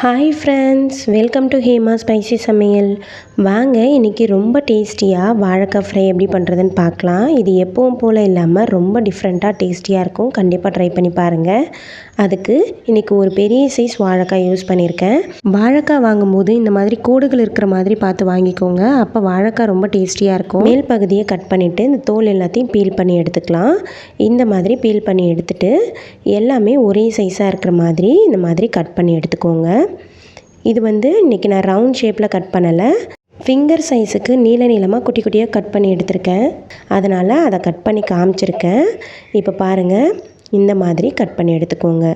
Hi friends welcome to Hema spicy சமையல் வாங்க இன்றைக்கி ரொம்ப டேஸ்டியாக வாழைக்காய் ஃப்ரை எப்படி பண்ணுறதுன்னு பார்க்கலாம். இது எப்பவும் போல் இல்லாமல் ரொம்ப டிஃப்ரெண்ட்டாக டேஸ்டியாக இருக்கும். கண்டிப்பாக ட்ரை பண்ணி பாருங்கள் அதுக்கு இன்றைக்கி ஒரு பெரிய சைஸ் வாழைக்காய் யூஸ் பண்ணியிருக்கேன் வாழைக்காய் வாங்கும்போது இந்த மாதிரி கோடுகள் இருக்கிற மாதிரி பார்த்து வாங்கிக்கோங்க. அப்போ வாழைக்காய் ரொம்ப டேஸ்டியாக இருக்கும். மேல் பகுதியை கட் பண்ணிவிட்டு இந்த தோல் எல்லாத்தையும் பீல் பண்ணி எடுத்துக்கலாம். இந்த மாதிரி பீல் பண்ணி எடுத்துட்டு எல்லாமே ஒரே சைஸாக இருக்கிற மாதிரி இந்த மாதிரி கட் பண்ணி எடுத்துக்கோங்க. இது வந்து இன்றைக்கி நான் ரவுண்ட் ஷேப்பில் கட் பண்ணலை. ஃபிங்கர் சைஸுக்கு நீள நீளமாக குட்டி குட்டியாக கட் பண்ணி எடுத்திருக்கேன். அதனால் அதை கட் பண்ணி காமிச்சிருக்கேன். இப்போ பாருங்கள் இந்த மாதிரி கட் பண்ணி எடுத்துக்கோங்க.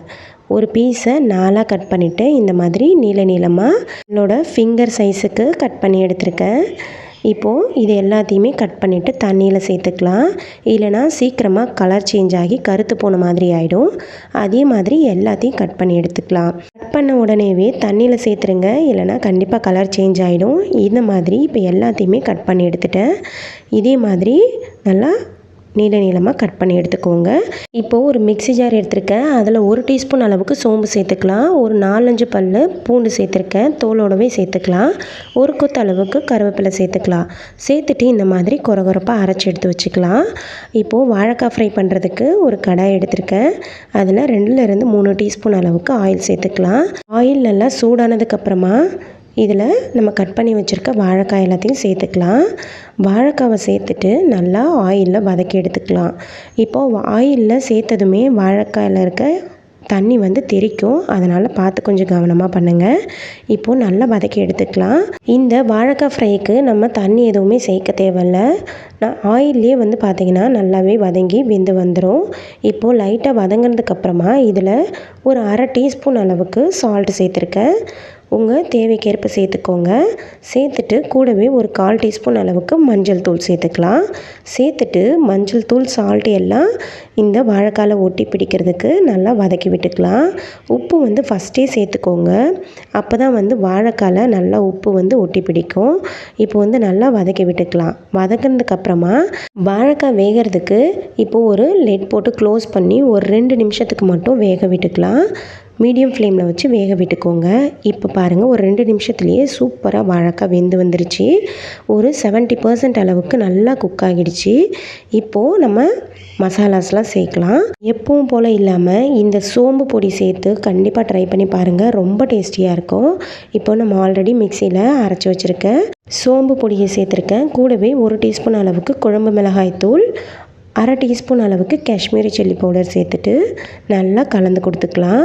ஒரு பீஸை நாலாக கட் பண்ணிவிட்டு இந்த மாதிரி நீள நீளமாக என்னோட ஃபிங்கர் சைஸுக்கு கட் பண்ணி எடுத்திருக்கேன். இப்போது இது எல்லாத்தையுமே கட் பண்ணிவிட்டு தண்ணியில் சேர்த்துக்கலாம். இல்லைனா சீக்கிரமாக கலர் சேஞ்ச் ஆகி கருத்து போன மாதிரி ஆகிடும் அதே மாதிரி எல்லாத்தையும் கட் பண்ணி எடுத்துக்கலாம். கட் பண்ண உடனேவே தண்ணியில் சேர்த்துருங்க. இல்லைனா கண்டிப்பாக கலர் சேஞ்ச் ஆகிடும் இந்த மாதிரி இப்போ எல்லாத்தையுமே கட் பண்ணி எடுத்துட்டேன். இதே மாதிரி நல்லா நீள நீளமாக கட் பண்ணி எடுத்துக்கோங்க. இப்போது ஒரு மிக்சி ஜார் எடுத்திருக்கேன். அதில் ஒரு டீஸ்பூன் அளவுக்கு சோம்பு சேர்த்துக்கலாம். ஒரு நாலஞ்சு பல் பூண்டு சேர்த்துருக்கேன். தோலோடவே சேர்த்துக்கலாம். ஒரு கொத்து அளவுக்கு கருவேப்பிலை சேர்த்துக்கலாம். சேர்த்துட்டு இந்த மாதிரி குறகுறப்பாக அரைச்சி எடுத்து வச்சுக்கலாம். இப்போது வாழைக்காய் ஃப்ரை பண்ணுறதுக்கு ஒரு கடாய் எடுத்திருக்கேன். அதில் ரெண்டுலேருந்து மூணு டீஸ்பூன் அளவுக்கு ஆயில் சேர்த்துக்கலாம். ஆயில் நல்லா சூடானதுக்கப்புறமா இதில் நம்ம கட் பண்ணி வச்சுருக்க வாழைக்காய் எல்லாத்தையும் சேர்த்துக்கலாம். வாழைக்காவை சேர்த்துட்டு நல்லா ஆயிலில் வதக்கி எடுத்துக்கலாம். இப்போது ஆயிலில் சேர்த்ததுமே வாழைக்காயில் இருக்க தண்ணி வந்து தெறிக்கும் அதனால் பார்த்து கொஞ்சம் கவனமாக பண்ணுங்கள் இப்போது நல்லா வதக்கி எடுத்துக்கலாம். இந்த வாழைக்காய் ஃப்ரைக்கு நம்ம தண்ணி எதுவுமே சேர்க்க தேவையில்ல. நான் ஆயிலே வந்து பார்த்திங்கன்னா நல்லாவே வதங்கி வெந்து வந்துடும் இப்போது லைட்டாக வதங்கினதுக்கப்புறமா இதில் ஒரு அரை டீஸ்பூன் அளவுக்கு சால்ட் சேர்த்துருக்கேன். உங்கள் தேவைக்கேற்ப சேர்த்துக்கோங்க. சேர்த்துட்டு கூடவே ஒரு கால் டீஸ்பூன் அளவுக்கு மஞ்சள் தூள் சேர்த்துக்கலாம். சேர்த்துட்டு மஞ்சள் தூள் சால்ட் எல்லாம் இந்த வாழைக்காலை ஒட்டி பிடிக்கிறதுக்கு நல்லா வதக்கி விட்டுக்கலாம். உப்பு வந்து ஃபஸ்ட்டே சேர்த்துக்கோங்க. அப்போ தான் வந்து வாழைக்காலை நல்லா உப்பு வந்து ஒட்டி பிடிக்கும். இப்போ வந்து நல்லா வதக்கி விட்டுக்கலாம். வதக்கினதுக்கப்புறமா வாழைக்காய் வேகிறதுக்கு இப்போது ஒரு லெட் போட்டு க்ளோஸ் பண்ணி ஒரு ரெண்டு நிமிஷத்துக்கு மட்டும் வேக விட்டுக்கலாம். மீடியம் ஃப்ளேமில் வச்சு வேக விட்டுக்கோங்க. இப்போ பாருங்கள் ஒரு ரெண்டு நிமிஷத்துலேயே சூப்பராக வாழைக்காய் வெந்து வந்துருச்சு. ஒரு செவன்ட்டி பர்சன்ட் அளவுக்கு நல்லா குக் ஆகிடுச்சு. இப்போது நம்ம மசாலாஸ்லாம் சேர்க்கலாம். எப்பவும் போல் இல்லாமல் இந்த சோம்பு பொடி சேர்த்து கண்டிப்பாக ட்ரை பண்ணி பாருங்கள் ரொம்ப டேஸ்டியாக இருக்கும். இப்போ நம்ம ஆல்ரெடி மிக்சியில் அரைச்சி வச்சுருக்கேன். சோம்பு பொடியை சேர்த்துருக்கேன். கூடவே ஒரு டீஸ்பூன் அளவுக்கு குழம்பு மிளகாய் தூள் அரை டீஸ்பூன் அளவுக்கு காஷ்மீரி சில்லி பவுடர் சேர்த்துட்டு நல்லா கலந்து கொடுத்துக்கலாம்.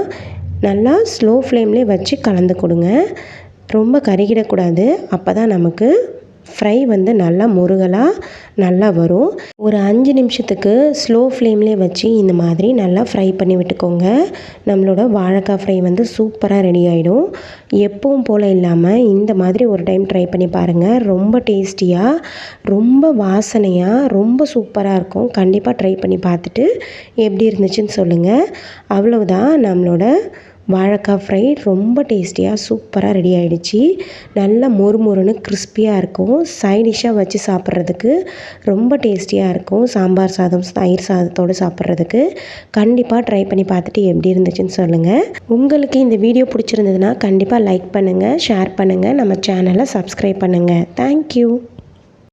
நல்லா ஸ்லோ ஃப்ளேம்லேயே வச்சு கலந்து கொடுங்க. ரொம்ப கருகிடக்கூடாது. அப்போ தான் நமக்கு ஃப்ரை வந்து நல்லா முருகலாக நல்லா வரும். ஒரு அஞ்சு நிமிஷத்துக்கு ஸ்லோ ஃப்ளேம்லேயே வச்சு இந்த மாதிரி நல்லா ஃப்ரை பண்ணி விட்டுக்கோங்க. நம்மளோட வாழைக்காய் ஃப்ரை வந்து சூப்பராக ரெடி ஆகிடும் எப்பவும் போல் இல்லாமல் இந்த மாதிரி ஒரு டைம் ட்ரை பண்ணி பாருங்கள் ரொம்ப டேஸ்டியாக ரொம்ப வாசனையாக ரொம்ப சூப்பராக இருக்கும். கண்டிப்பாக ட்ரை பண்ணி பார்த்துட்டு எப்படி இருந்துச்சுன்னு சொல்லுங்கள் அவ்வளவுதான் நம்மளோட வாழைக்காய் ஃப்ரை ரொம்ப டேஸ்டியாக சூப்பராக ரெடி ஆகிடுச்சி நல்லா மொறு மொறுன்னு கிறிஸ்பியாக இருக்கும். சைடிஷ்ஷாக வச்சு சாப்பிட்றதுக்கு ரொம்ப டேஸ்டியாக இருக்கும். சாம்பார் சாதம் தயிர் சாதத்தோடு சாப்பிட்றதுக்கு. கண்டிப்பாக ட்ரை பண்ணி பார்த்துட்டு எப்படி இருந்துச்சுன்னு சொல்லுங்கள் உங்களுக்கு இந்த வீடியோ பிடிச்சிருந்ததுன்னா கண்டிப்பாக லைக் பண்ணுங்கள் ஷேர் பண்ணுங்கள் நம்ம சேனலை சப்ஸ்கிரைப் பண்ணுங்கள் தேங்க்யூ